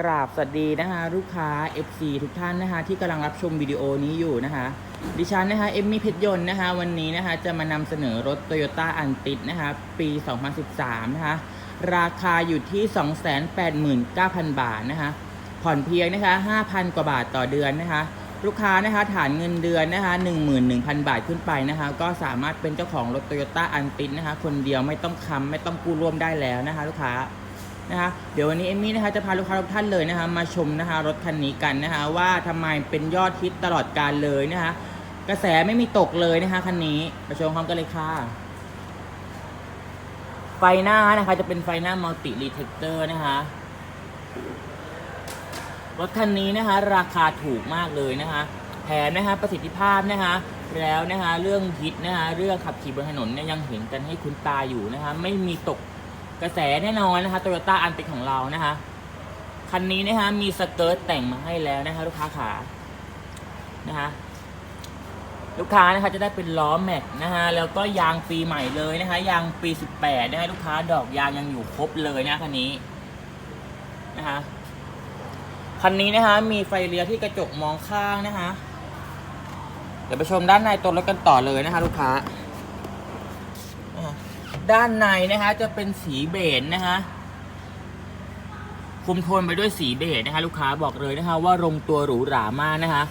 กราบสวัสดีนะคะลูกค้า FC ทุกท่านนะคะที่กำลังรับชมวิดีโอนี้อยู่นะคะดิฉันนะคะเอมมี่เพชรยนต์นะคะวันนี้นะคะจะมานำเสนอรถ Toyota a n t i นะคะปี 2013 นะคะราคาอยู่ที่ 289,000 บาทนะคะผ่อนเพียงนะคะ5,000 กว่าบาทต่อเดือนนะคะลูกค้านะคะฐานเงินเดือนนะคะ11,000 บาทขึ้นไปนะคะก็สามารถเป็นเจ้าของรถ Toyota a n t i นะคะคนเดียวไม่ต้องค้ำไม่ต้องกู้ร่วมได้แล้วนะคะลูกค้า นะคะเดี๋ยววันนี้เอมมี่นะคะจะพาลูกค้าทุกท่านเลยนะคะมาชมนะคะรถคันนี้กันนะคะว่าทำไมเป็นยอดฮิตตลอดการเลยนะคะกระแสไม่มีตกเลยนะคะคันนี้ไปชมพร้อมกันเลยค่ะ ไฟหน้านะคะจะเป็นไฟหน้ามัลติรีเทคเตอร์นะคะรถคันนี้นะคะราคาถูกมากเลยนะคะแถมนะคะประสิทธิภาพนะคะแล้วนะคะเรื่องฮิตนะคะเรื่องขับขี่บนถนนเนี่ยยังเห็นกันให้คุ้นตาอยู่นะคะไม่มีตก กระแสแน่นอนนะคะโตโยต้าอันติของเรานะคะ คันนี้นะคะมีสเกิร์ตแต่งมาให้แล้วนะคะ ลูกค้าขานะคะลูกค้านะคะจะได้เป็นล้อแม็กนะคะแล้วก็ยางปีใหม่เลยนะคะยางปี 18นะคะลูกค้าดอกยางยังอยู่ครบเลยนะคันนี้นะคะคันนี้นะคะมีไฟเลี้ยวที่กระจกมองข้างนะคะเดี๋ยวไปชมด้านในตัวรถกันต่อเลยนะคะ ลูกค้า ด้านในนะคะ จะเป็นสีเบจนะคะคุมโทนไปด้วยสีเบจนะคะ ลูกค้าบอกเลยนะคะ ว่าลงตัวหรูหรามากนะคะ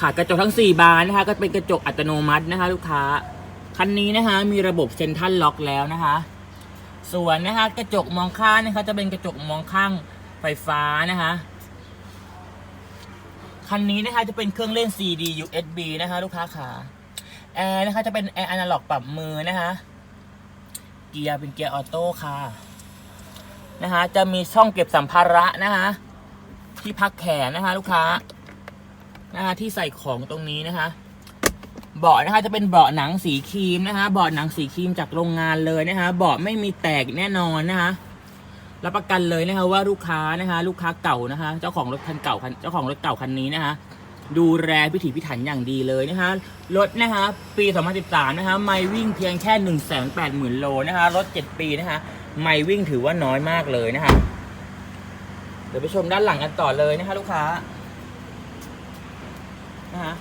ขาดกระจกทั้ง 4 บานนะคะ ก็เป็นกระจกอัตโนมัตินะคะ ลูกค้าคันนี้นะคะมีระบบเซ็นทรัลล็อกแล้วนะคะ ส่วนนะคะ กระจกมองข้างนะคะ จะเป็นกระจกมองข้างไฟฟ้านะคะคันนี้นะคะจะเป็นเครื่องเล่น CD USB นะคะ ลูกค้าขาแอร์นะคะจะเป็นแอร์อนาล็อกปรับมือนะคะ เกียร์เป็นเกียร์ออโต้ค่ะนะคะจะมีช่องเก็บสัมภาระนะคะที่พักแขนนะคะ ลูกค้านะคะที่ใส่ของตรงนี้นะคะเบาะนะคะจะเป็นเบาะหนังสีครีมนะคะเบาะหนังสีครีมจากโรงงานเลยนะคะเบาะไม่มีแตกแน่นอนนะคะรับประกันเลยนะคะว่าลูกค้านะคะ ลูกค้าเก่านะคะ เจ้าของรถคันเก่าคันเจ้าของรถเก่าคันนี้นะคะ ดูแลพิถีพิถันอย่างดีเลยนะคะรถนะคะปี2013นะคะไม่วิ่งเพียงแค่ 180,000โลนะคะรถ 7 ปีนะคะไม่วิ่งถือว่าน้อยมากเลยนะคะเดี๋ยวไปชมด้านหลังกันต่อเลยนะคะลูกค้านะคะ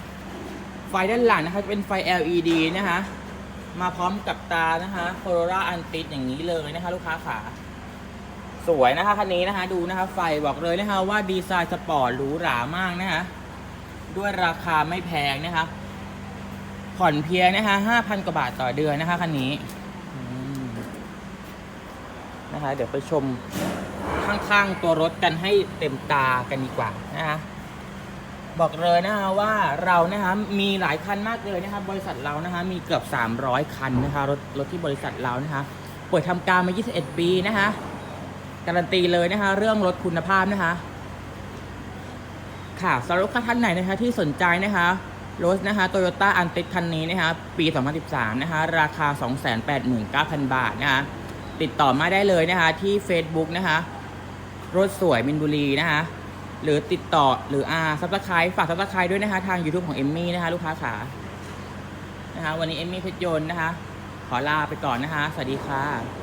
ไฟด้านหลังนะคะเป็นไฟ LED นะคะมาพร้อมกับตานะคะ Corolla a n t i อย่างนี้เลยนะคะ ลูกค้าขาสวยนะคะคันนี้นะคะ ดูนะคะ ไฟบอกเลยนะคะว่าดีไซน์สปอร์ตหรูหรามากนะคะ ด้วยราคาไม่แพงนะคะผ่อนเพียงนะคะ5,000กว่าบาทต่อเดือนนะคะคันนี้นะคะ เดี๋ยวไปชมข้างๆตัวรถกันให้เต็มตากันดีกว่านะคะบอกเลยนะคะว่าเรานะคะมีหลายคันมากเลยนะคะบริษัทเรานะคะมีเกือบ 300 คันนะคะรถรถที่บริษัทเรานะคะเปิดทำการมา 21 ปีนะคะการันตีเลยนะคะเรื่องรถคุณภาพนะคะ ค่ะสำหรับลูกค้าท่านไหนนะคะที่สนใจนะคะรถนะคะโตโยต้าอันติคันนี้นะคะปี 2013 นะคะ ราคา 289,000 บาทนะคะ ติดต่อมาได้เลยนะคะ ที่ Facebook นะคะ รถสวยมินบุรีนะคะ หรือติดต่อหรืออ่าซับสไครต์ฝากซับสไครต์ด้วยนะคะ ทาง YouTube ของเอมมี่นะคะ ลูกค้าขานะคะ วันนี้เอมมี่เพชรยนต์นะคะ ขอลาไปก่อนนะคะ สวัสดีค่ะ